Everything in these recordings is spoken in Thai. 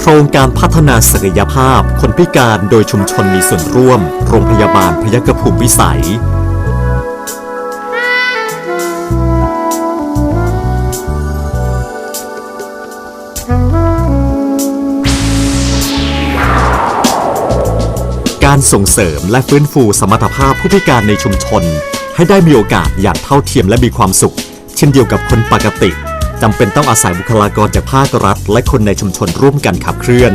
โครงการพัฒนาศักยภาพ คนพิการโดยชุมชนมีส่วนร่วม โรงพยาบาลพยัคฆภูมิวิสัย การส่งเสริมและฟื้นฟูสมรรถภาพผู้พิการในชุมชน ให้ได้มีโอกาสอย่างเท่าเทียมและมีความสุข เช่นเดียวกับคนปกติ จำเป็นต้องอาศัยบุคลากรจากภาครัฐ และคนในชุมชนร่วมกันขับเคลื่อน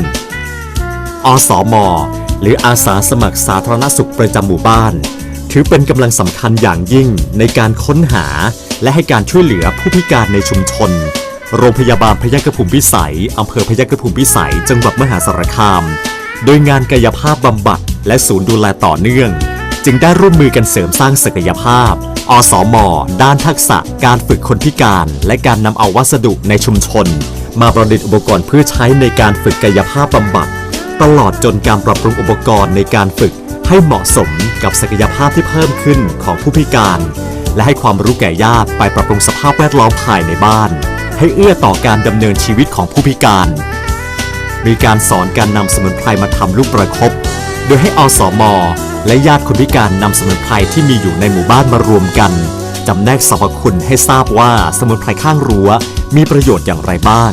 อสมหรืออาสาสมัครสาธารณสุขประจำหมู่บ้าน ถือเป็นกำลังสำคัญอย่างยิ่งในการค้นหา และให้การช่วยเหลือผู้พิการในชุมชน โรงพยาบาลพยัคฆภูมิพิสัยอำเภอพยัคฆภูมิพิสัย จังหวัดมหาสารคาม โดยงานกายภาพบำบัดและศูนย์ดูแลต่อเนื่อง จึงได้ร่วมมือกันเสริมสร้างศักยภาพ อสมด้านทักษะการฝึกคนพิการ และการนำเอาวัสดุในชุมชน มาประดิษฐ์อุปกรณ์เพื่อใช้ในการฝึกกายภาพบำบัด ตลอดจนการปรับปรุงอุปกรณ์ในการฝึกให้เหมาะสมกับศักยภาพที่เพิ่มขึ้นของผู้พิการ และให้ความรู้แก่ญาติไปปรับปรุงสภาพแวดล้อมภายในบ้าน ให้เอื้อต่อการดำเนินชีวิตของผู้พิการ มีการสอนการนำสมุนไพรมาทำลูกประคบโดยให้อสม และญาติคนพิการนำสมุนไพรที่มีอยู่ในหมู่บ้านมารวมกันจำแนกสรรพคุณให้ทราบว่าสมุนไพรข้างรั้ว มีประโยชน์อย่างไรบ้าง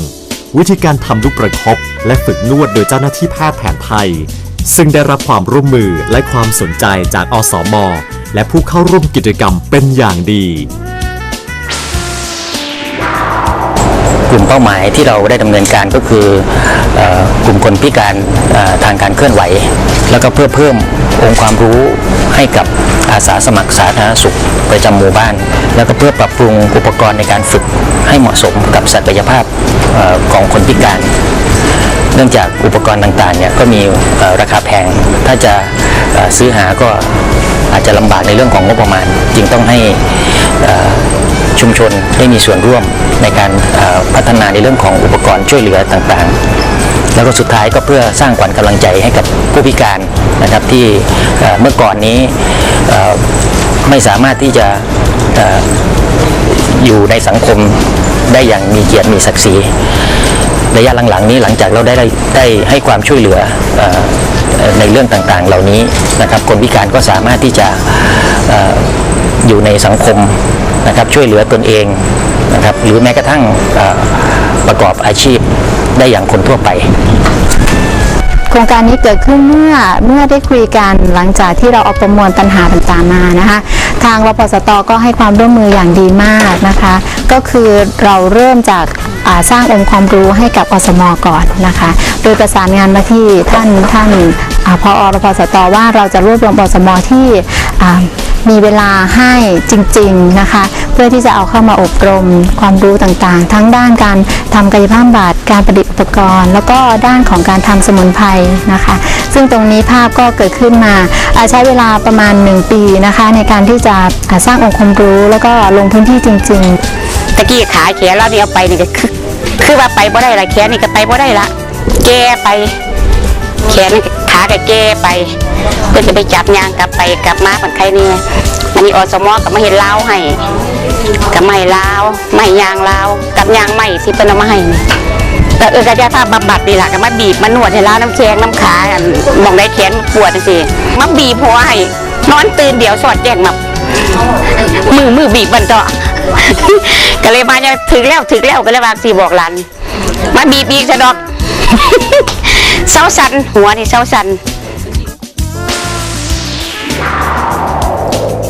วิธีการทำลูกประคบและฝึกนวดโดยเจ้าหน้าที่แพทย์แผนไทย ซึ่งได้รับความร่วมมือและความสนใจจากอสม และผู้เข้าร่วมกิจกรรมเป็นอย่างดีกลุ่มเป้าหมายที่เราได้ดำเนินการก็คืออ กลุ่มคนพิการทางการเคลื่อนไหว แล้วก็เพื่อเพิ่มองค์ความรู้ให้กับอาสาสมัครสาธารณสุขประจำหมู่บ้าน แล้วก็เพื่อปรับปรุงอุปกรณ์ในการฝึกให้เหมาะสมกับศักยภาพอของคนพิการ เนื่องจากอุปกรณ์ต่างๆเนี่ยก็มีราคาแพง ถ้าจะซื้อหาก็อาจจะลำบากในเรื่องของงบประมาณ จึงต้องให้ชุมชนได้มีส่วนร่วมในการพัฒนาในเรื่องของอุปกรณ์ช่วยเหลือต่างๆ แล้วก็สุดท้ายก็เพื่อสร้างขวัญกำลังใจให้กับผู้พิการนะครับที่เมื่อก่อนนี้ไม่สามารถที่จะออยู่ในสังคมได้อย่างมีเกียรติมีศักดิ์ศรีระยะหลังๆนี้หลังจากเราได้ได้ให้ความช่วยเหลืออในเรื่องต่างๆ เหล่านี้นะครับคนพิการก็สามารถที่จะออยู่ในสังคมนะครับช่วยเหลือตนเองนะครับหรือแม้กระทั่งประกอบอาชีพ ได้อย่างคนทั่วไป โครงการนี้เกิดขึ้นเมื่อเมื่อได้คุยกันหลังจากที่เราเอาประมวลปัญหาต่างๆมานะคะ ทางรพสตก็ให้ความร่วมมืออย่างดีมากนะคะ ก็คือเราเริ่มจากาสร้างองค์ความรู้ให้กับอสมก่อนนะคะ โดยประสานงานมาที่ท่านท่านอพอรพสตว่าเราจะรวบรวมอสมที่มีเวลาให้จริง ๆ นะคะ เพื่อที่จะเอาเข้ามาอบรมความรู้ต่างๆ ทั้งด้านการทำกายภาพบำบัดการประดิษฐ์อุปกรณ์ แล้วก็ด้านของการทำสมุนไพรนะคะ ซึ่งตรงนี้ภาพก็เกิดขึ้นมาใช้เวลาประมาณ 1 ปีนะคะ ในการที่จะสร้างองค์ความรู้แล้วก็ลงพื้นที่จริง ๆ ตะกี้ขาแขนเรานี่เอาไปนี่ก็คือคือว่าไปบ่ได้ละแขนนี่ก็ไปบ่ได้ละแกไปแขนขาก็แกไปเพื่อจะไปจับยางกลับไปกลับมาคนใครนี่มันมีอสมอกับมาเห็นเลาให้ กับไม่ลาวไม่ยางลาวกับยางไม่ที่เป็นเอามาให้นี่แต่เออกายภาพบำบัดนี่แหละก็มาบีบมานวดให้ลาน้ำแข็งน้ำขาอันมองได้แขนปวดสิมาบีบหัวให้นอนตื่นเดี๋ยวสอดแจ้งมามือมือบีบมันเจาะก็เลยมาเนี่ยถึงแล้วถึงแล้วก็เลยว่าสีบอกหลานมาบีบอีกซะดอกเศร้าสันหัวนี่เศร้าสัน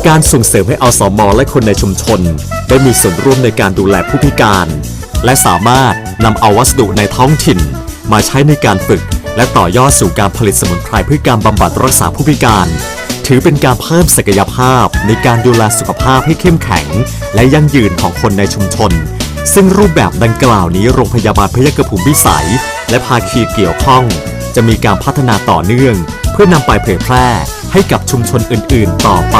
การส่งเสริมให้อสมและคนในชุมชน ได้มีส่วนร่วมในการดูแลผู้พิการ และสามารถนำเอาวัสดุในท้องถิ่น มาใช้ในการฝึก และต่อยอดสู่การผลิตสมุนไพรเพื่อการบำบัดรักษาผู้พิการ ถือเป็นการเพิ่มศักยภาพในการดูแลสุขภาพให้เข้มแข็ง และยั่งยืนของคนในชุมชน ซึ่งรูปแบบดังกล่าวนี้โรงพยาบาลพยัคฆภูมิวิสัย และภาคีเกี่ยวข้อง จะมีการพัฒนาต่อเนื่อง เพื่อนำไปเผยแพร่ให้กับชุมชนอื่น ๆ ต่อไป